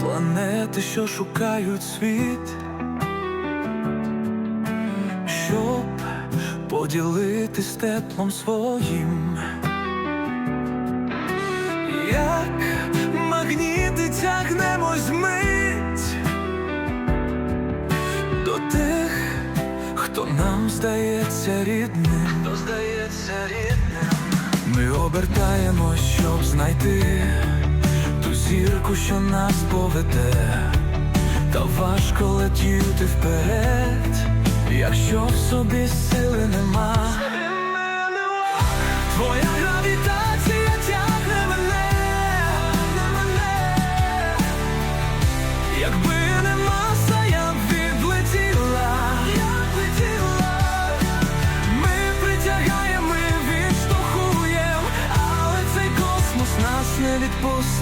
планети, що шукають світ, щоб поділитись теплом своїм, як магніти тягнемось мить до тих, хто нам здається рідним, хто здається рідним. Ми обертаємось, щоб знайти зірку, що нас поведе, та важко летіти вперед, якщо в собі сили нема. Твоя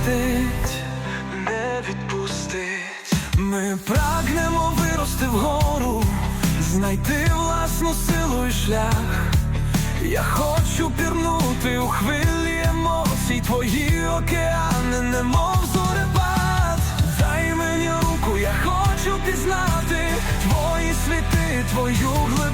відпустить, не відпустить, ми прагнемо вирости вгору, знайти власну силу і шлях. Я хочу пірнути у хвилі емоцій, твої океани, немов зорепад Дай мені руку, я хочу пізнати твої світи, твою глибину.